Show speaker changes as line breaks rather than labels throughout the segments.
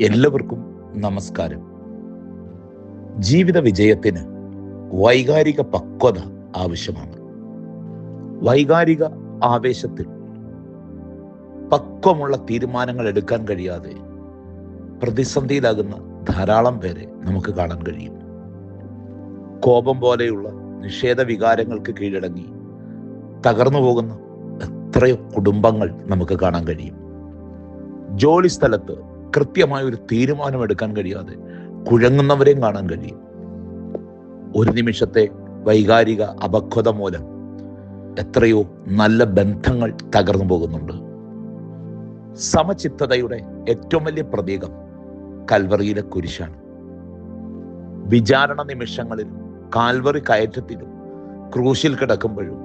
എല്ലാവർക്കും നമസ്കാരം. ജീവിത വിജയത്തിന് വൈകാരിക പക്വത ആവശ്യമാണ്. വൈകാരിക ആവേശത്തിൽ പക്വമുള്ള തീരുമാനങ്ങൾ എടുക്കാൻ കഴിയാതെ പ്രതിസന്ധിയിലാകുന്ന ധാരാളം പേരെ നമുക്ക് കാണാൻ കഴിയും. കോപം പോലെയുള്ള നിഷേധ വികാരങ്ങൾക്ക് കീഴടങ്ങി തകർന്നു പോകുന്ന എത്രയോ കുടുംബങ്ങൾ നമുക്ക് കാണാൻ കഴിയും. ജോലി സ്ഥലത്ത് കൃത്യമായ ഒരു തീരുമാനം എടുക്കാൻ കഴിയാതെ കുഴങ്ങുന്നവരെയും കാണാൻ കഴിയും. ഒരു നിമിഷത്തെ വൈകാരിക അപക്വത മൂലം എത്രയോ നല്ല ബന്ധങ്ങൾ തകർന്നു പോകുന്നുണ്ട്. സമചിത്തതയുടെ ഏറ്റവും വലിയ പ്രതീകം കൽവറിയിലെ കുരിശാണ്. വിചാരണ നിമിഷങ്ങളിലും കാൽവറി കയറ്റത്തിലും ക്രൂശിൽ കിടക്കുമ്പോഴും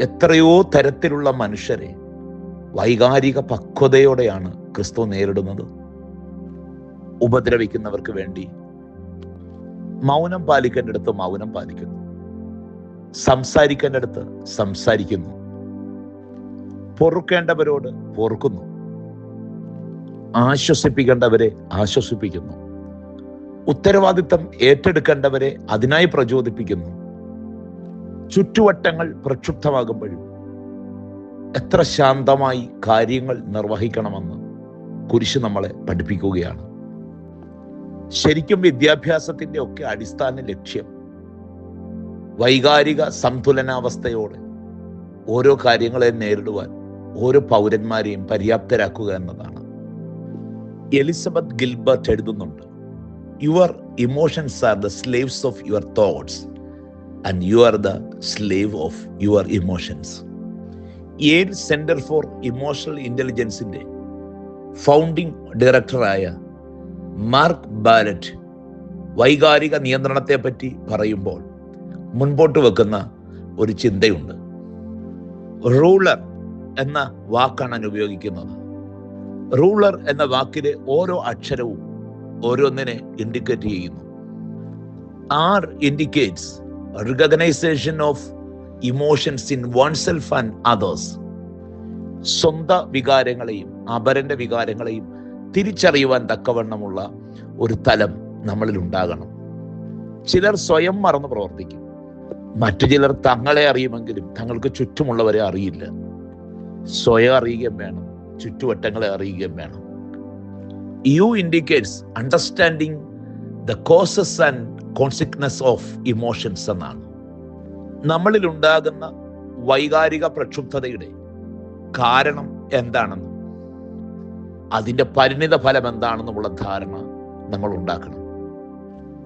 എത്രയോ തരത്തിലുള്ള മനുഷ്യരെ വൈകാരിക പക്വതയോടെയാണ് ക്രിസ്തു നേരിടുന്നത് ഉപദ്രവിക്കുന്നവർക്ക് വേണ്ടി മൗനം പാലിക്കേണ്ടടുത്ത് മൗനം പാലിക്കുന്നു. സംസാരിക്കേണ്ടടുത്ത് സംസാരിക്കുന്നു. പൊറുക്കേണ്ടവരോട് പൊറുക്കുന്നു. ആശ്വസിപ്പിക്കേണ്ടവരെ ആശ്വസിപ്പിക്കുന്നു. ഉത്തരവാദിത്തം ഏറ്റെടുക്കേണ്ടവരെ അതിനായി പ്രചോദിപ്പിക്കുന്നു. ചുറ്റുവട്ടങ്ങൾ പ്രക്ഷുബ്ധമാകുമ്പോഴും എത്ര ശാന്തമായി കാര്യങ്ങൾ നിർവഹിക്കണമെന്ന് കുരിശ് നമ്മളെ പഠിപ്പിക്കുകയാണ്. ശരിക്കും വിദ്യാഭ്യാസത്തിന്റെ ഒക്കെ അടിസ്ഥാന ലക്ഷ്യം വൈകാരിക സന്തുലനാവസ്ഥയോടെ ഓരോ കാര്യങ്ങളെ നേരിടുവാൻ ഓരോ പൗരന്മാരെയും പര്യാപ്തരാക്കുക എന്നതാണ്. എലിസബത്ത് ഗിൽബർട്ട് എഴുതുന്നുണ്ട് your emotions are the slaves of your thoughts and you are the slave of your emotions. Yale centre for emotional ഇന്റലിജൻസിന്റെ founding ഡയറക്ടറായ മാർക്ക് ബാലറ്റ് വൈകാരിക നിയന്ത്രണത്തെ പറ്റി പറയുമ്പോൾ മുൻപോട്ട് വെക്കുന്ന ഒരു ചിന്തയുണ്ട്. റൂളർ എന്ന വാക്കാണ് ഞാൻ ഉപയോഗിക്കുന്നത്. റൂളർ എന്ന വാക്കിലെ ഓരോ അക്ഷരവും ഓരോന്നിനെ ഇൻഡിക്കേറ്റ് ചെയ്യുന്നു. R indicates recognition of emotions in oneself and others സ്വന്തം വികാരങ്ങളെയും അപരന്റെ വികാരങ്ങളെയും തിരിച്ചറിയുവാൻ തക്കവണ്ണമുള്ള ഒരു തലം നമ്മളിൽ ഉണ്ടാകണം. ചിലർ സ്വയം മറന്നു പ്രവർത്തിക്കും. മറ്റു ചിലർ തങ്ങളെ അറിയുമെങ്കിലും തങ്ങൾക്ക് ചുറ്റുമുള്ളവരെ അറിയില്ല. സ്വയം അറിയുകയും വേണം. ചുറ്റുവട്ടങ്ങളെ അറിയുകയും വേണം. U indicates understanding the causes and consequences of emotions എന്നാണ്. നമ്മളിൽ ഉണ്ടാകുന്ന വൈകാരിക പ്രക്ഷുബ്ധതയുടെ കാരണം എന്താണെന്നും അതിന്റെ പരിണിത ഫലം എന്താണെന്നുള്ള ധാരണ നമ്മൾ ഉണ്ടാക്കണം.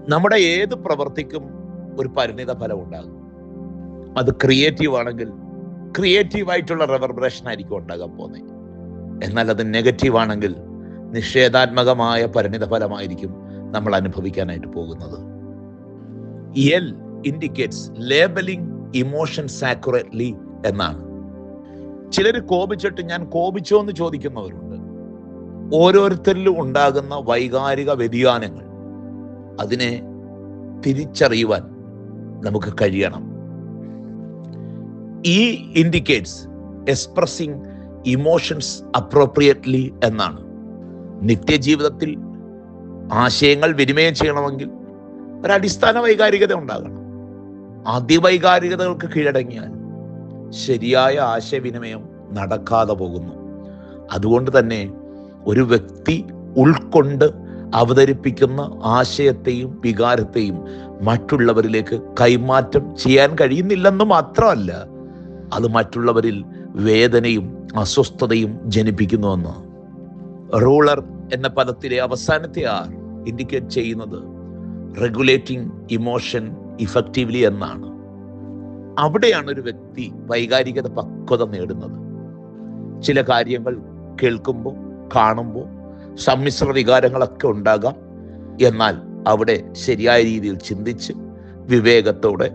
നമ്മുടെ ഏത് പ്രവർത്തിക്കും ഒരു പരിണിത ഫലം ഉണ്ടാകും. അത് ക്രിയേറ്റീവ് ആണെങ്കിൽ ക്രിയേറ്റീവായിട്ടുള്ള റെവർബ്രേഷൻ ആയിരിക്കും ഉണ്ടാകാൻ പോകുന്നത്. എന്നാൽ അത് നെഗറ്റീവ് ആണെങ്കിൽ നിഷേധാത്മകമായ പരിണിത ഫലമായിരിക്കും നമ്മൾ അനുഭവിക്കാനായിട്ട് പോകുന്നത്. L indicates labelling emotions accurately എന്നാണ്. ചിലർ കോപിച്ചിട്ട് ഞാൻ കോപിച്ചോ എന്ന് ചോദിക്കുന്നവരുണ്ട്. ഓരോരുത്തരിലും ഉണ്ടാകുന്ന വൈകാരിക വ്യതിയാനങ്ങൾ അതിനെ തിരിച്ചറിയുവാൻ നമുക്ക് കഴിയണം. ഈ ഇൻഡിക്കേറ്റ്സ് എക്സ്പ്രസിങ് ഇമോഷൻസ് അപ്രോപ്രിയറ്റ്ലി എന്നാണ്. നിത്യജീവിതത്തിൽ ആശയങ്ങൾ വിനിമയം ചെയ്യണമെങ്കിൽ ഒരടിസ്ഥാന വൈകാരികത ഉണ്ടാകണം. അതിവൈകാരികതകൾക്ക് കീഴടങ്ങിയാൽ ശരിയായ ആശയവിനിമയം നടക്കാതെ പോകുന്നു. അതുകൊണ്ട് തന്നെ ഒരു വ്യക്തി ഉൾക്കൊണ്ട് അവതരിപ്പിക്കുന്ന ആശയത്തെയും വികാരത്തെയും മറ്റുള്ളവരിലേക്ക് കൈമാറ്റം ചെയ്യാൻ കഴിയുന്നില്ലെന്ന് മാത്രമല്ല അത് മറ്റുള്ളവരിൽ വേദനയും അസ്വസ്ഥതയും ജനിപ്പിക്കുന്നുവെന്ന് റൂളർ എന്ന പദത്തിലെ അവസാനത്തെ ആർ ഇൻഡിക്കേറ്റ് ചെയ്യുന്നത് റെഗുലേറ്റിംഗ് ഇമോഷൻ ഇഫക്റ്റീവ്ലി എന്നാണ്. അവിടെയാണ് ഒരു വ്യക്തി വൈകാരികത പക്വത നേടുന്നത്. ചില കാര്യങ്ങൾ കേൾക്കുമ്പോൾ കാണുമ്പോൾ സമ്മിശ്ര വികാരങ്ങളൊക്കെ ഉണ്ടാകാം. എന്നാൽ അവിടെ ശരിയായ രീതിയിൽ ചിന്തിച്ച് വിവേകത്തോടെ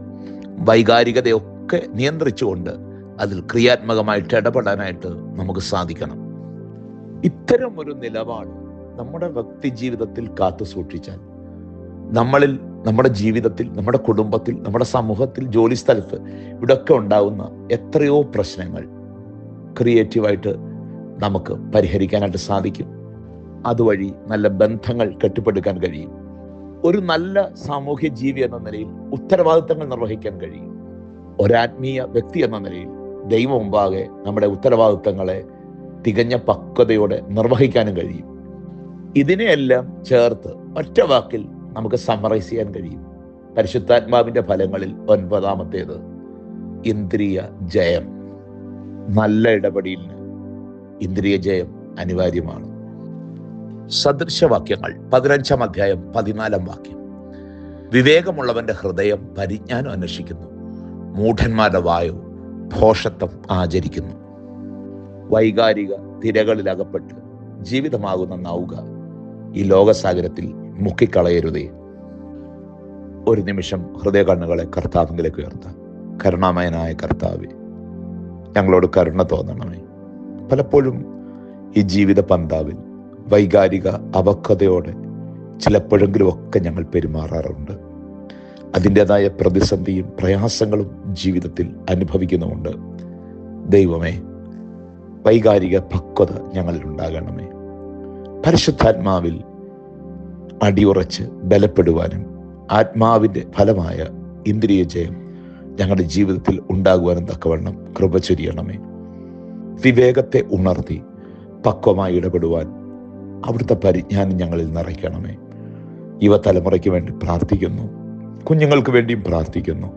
വൈകാരികതയൊക്കെ നിയന്ത്രിച്ചുകൊണ്ട് അതിൽ ക്രിയാത്മകമായിട്ട് ഇടപെടാനായിട്ട് നമുക്ക് സാധിക്കണം. ഇത്തരം ഒരു നിലപാട് നമ്മുടെ വ്യക്തി ജീവിതത്തിൽ കാത്തു സൂക്ഷിച്ചാൽ നമ്മളിൽ നമ്മുടെ ജീവിതത്തിൽ നമ്മുടെ കുടുംബത്തിൽ നമ്മുടെ സമൂഹത്തിൽ ജോലി സ്ഥലത്ത് ഇവിടെയൊക്കെ ഉണ്ടാകുന്ന എത്രയോ പ്രശ്നങ്ങൾ ക്രിയേറ്റീവായിട്ട് നമുക്ക് പരിഹരിക്കാനായിട്ട് സാധിക്കും. അതുവഴി നല്ല ബന്ധങ്ങൾ കെട്ടിപ്പടുക്കാൻ കഴിയും. ഒരു നല്ല സാമൂഹ്യ ജീവി എന്ന നിലയിൽ ഉത്തരവാദിത്തങ്ങൾ നിർവഹിക്കാൻ കഴിയും. ഒരാത്മീയ വ്യക്തി എന്ന നിലയിൽ ദൈവം മുമ്പാകെ നമ്മുടെ ഉത്തരവാദിത്തങ്ങളെ തികഞ്ഞ പക്വതയോടെ നിർവഹിക്കാനും കഴിയും. ഇതിനെയെല്ലാം ചേർത്ത് ഒറ്റ വാക്കിൽ നമുക്ക് സമ്മറൈസ് ചെയ്യാൻ കഴിയും. പരിശുദ്ധാത്മാവിന്റെ ഫലങ്ങളിൽ ഒൻപതാമത്തേത് ഇന്ദ്രിയ ജയം. നല്ല ഇടപെടലിന് ഇന്ദ്രിയ ജയം അനിവാര്യമാണ്. സദൃശവാക്യങ്ങൾ പതിനഞ്ചാം അധ്യായം പതിനാലാം വാക്യം. വിവേകമുള്ളവന്റെ ഹൃദയം പരിജ്ഞാനം അന്വേഷിക്കുന്നു. മൂഢന്മാരുടെ വായു ഭോഷത്വം ആചരിക്കുന്നു. വൈകാരിക തിരകളിൽ അകപ്പെട്ട് ജീവിതമാകുന്ന നൗക ഈ ലോകസാഗരത്തിൽ മുക്കിക്കളയരുതേ. ഒരു നിമിഷം ഹൃദയ കണ്ണുകളെ കർത്താവിലേക്ക് ഉയർത്താം. കരുണാമയനായ കർത്താവെ ഞങ്ങളോട് കരുണ തോന്നണമേ. പലപ്പോഴും ഈ ജീവിത പന്താവിൽ വൈകാരിക അവക്വതയോടെ ചിലപ്പോഴെങ്കിലും ഒക്കെ ഞങ്ങൾ പെരുമാറാറുണ്ട്. അതിന്റെതായ പ്രതിസന്ധിയും പ്രയാസങ്ങളും ജീവിതത്തിൽ അനുഭവിക്കുന്നുമുണ്ട്. ദൈവമേ വൈകാരിക പക്വത ഞങ്ങളിൽ ഉണ്ടാകണമേ. പരിശുദ്ധാത്മാവിൽ അടിയുറച്ച് ബലപ്പെടുവാനും ആത്മാവിന്റെ ഫലമായ ഇന്ദ്രിയ ജയം ഞങ്ങളുടെ ജീവിതത്തിൽ ഉണ്ടാകുവാനും തക്കവണ്ണം കൃപ ചൊരിയണമേ. വിവേകത്തെ ഉണർത്തി പക്വമായി ഇടപെടുവാൻ അവിടുത്തെ പരിജ്ഞാനം ഞങ്ങളിൽ നിറയ്ക്കണമേ. യുവതലമുറയ്ക്ക് വേണ്ടി പ്രാർത്ഥിക്കുന്നു. കുഞ്ഞുങ്ങൾക്ക് വേണ്ടിയും പ്രാർത്ഥിക്കുന്നു.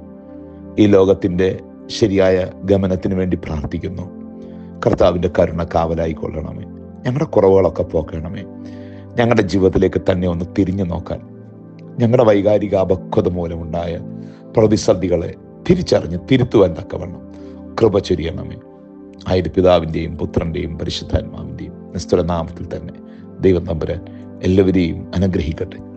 ഈ ലോകത്തിന്റെ ശരിയായ ഗമനത്തിന് വേണ്ടി പ്രാർത്ഥിക്കുന്നു. കർത്താവിന്റെ കരുണ കാവലായിക്കൊള്ളണമേ. ഞങ്ങളുടെ കുറവുകളൊക്കെ പോക്കണമേ. ഞങ്ങളുടെ ജീവിതത്തിലേക്ക് തന്നെ ഒന്ന് തിരിഞ്ഞു നോക്കാൻ. ഞങ്ങളുടെ വൈകാരിക അപക്വത മൂലമുണ്ടായ പ്രതിസന്ധികളെ തിരിച്ചറിഞ്ഞ് തിരുത്തുവാൻ തക്കവണ്ണം കൃപ ചൊരിയണമേ. ആയത് പിതാവിന്റെയും പുത്രന്റെയും പരിശുദ്ധാത്മാവിന്റെയും നിസ്തുല നാമത്തിൽ തന്നെ ദൈവം തമ്പുരാൻ എല്ലാവരെയും അനുഗ്രഹിക്കട്ടെ.